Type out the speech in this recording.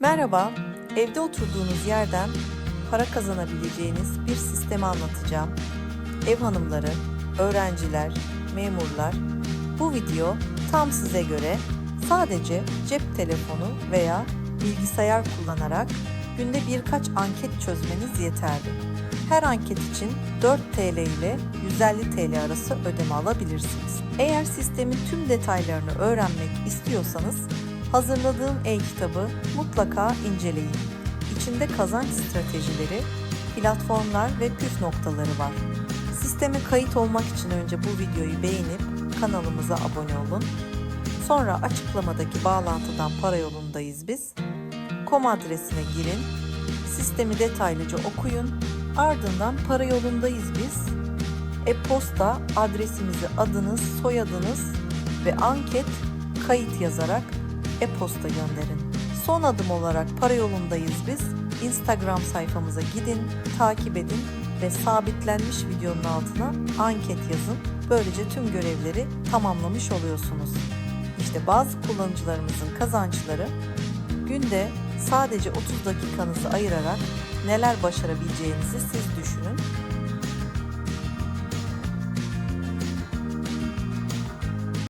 Merhaba, evde oturduğunuz yerden para kazanabileceğiniz bir sistemi anlatacağım. Ev hanımları, öğrenciler, memurlar, bu video tam size göre sadece cep telefonu veya bilgisayar kullanarak günde birkaç anket çözmeniz yeterli. Her anket için 4 TL ile 150 TL arası ödeme alabilirsiniz. Eğer sistemin tüm detaylarını öğrenmek istiyorsanız hazırladığım e-kitabı mutlaka inceleyin. İçinde kazanç stratejileri, platformlar ve püf noktaları var. Sisteme kayıt olmak için önce bu videoyu beğenip kanalımıza abone olun. Sonra açıklamadaki bağlantıdan para yolundayız biz. Com adresine girin. Sistemi detaylıca okuyun. Ardından para yolundayız biz. E-posta adresimizi adınız, soyadınız ve anket kayıt yazarak e-posta gönderin. Son adım olarak para yolundayız biz. Instagram sayfamıza gidin, takip edin ve sabitlenmiş videonun altına anket yazın. Böylece tüm görevleri tamamlamış oluyorsunuz. İşte bazı kullanıcılarımızın kazançları günde sadece 30 dakikanızı ayırarak neler başarabileceğinizi siz düşünün.